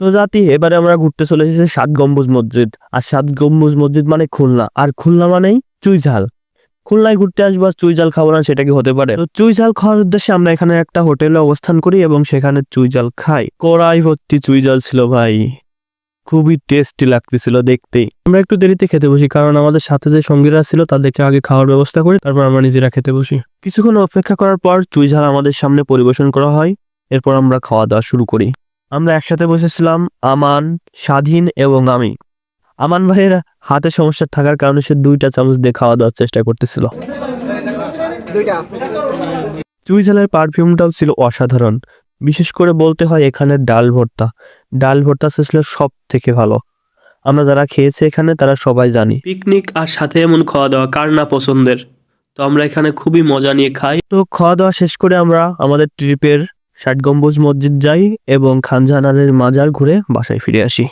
তো জাতি এবারে আমরা ঘুরতে চলে এসেছি সাত গম্বুজ মসজিদ। আর সাত গম্বুজ মসজিদ মানে খুলনা। আর খুলনা মানেই চুইঝাল। খুলনায় ঘুরতে আসব আর চুইঝাল খাব না, সেটা কি হতে পারে? তো চুইঝাল খাওয়ার উদ্দেশ্যে আমরা এখানে একটা হোটেলে অবস্থান করি এবং সেখানে চুইঝাল খাই। কড়াই ভর্তি চুইঝাল ছিল ভাই। খুবই টেস্টি লাগতেছিল দেখতে। আমরা একটু দেরিতে খেতে বসি, কারণ আমাদের সাথে যে সঙ্গীরা ছিল তাদেরকে আগে খাওয়ার ব্যবস্থা করি, তারপর আমরা নিজেরা খেতে বসি। কিছুক্ষণ অপেক্ষা করার পর চুইঝাল আমাদের সামনে পরিবেশন করা হয়। এরপর আমরা খাওয়া দাওয়া শুরু করি। আমরা একসাথে বসেছিলাম আমান স্বাধীন এবং আমি। আমান ভাইয়ের হাতে সমস্যা থাকার কারণে সে দুইটা চামচ দিয়ে খাওয়া দাওয়ার চেষ্টা করতেছিল। চুইঝালের পারফিউমটাও ছিল অসাধারণ। বিশেষ করে বলতে হয় এখানে ডাল ভর্তা। ডাল ভর্তা ছিল সব থেকে ভালো। আমরা যারা খেয়েছি এখানে তারা সবাই জানি। পিকনিক আর সাথে এমন খাওয়া দাওয়া কার না পছন্দের? তো আমরা এখানে খুবই মজা নিয়ে খাই। তো খাওয়া দাওয়া শেষ করে আমরা আমাদের ট্রিপের ষাট গম্বুজ মসজিদ যাই এবং খানজাহান মাজার ঘুরে বাসায় ফিরে আসি।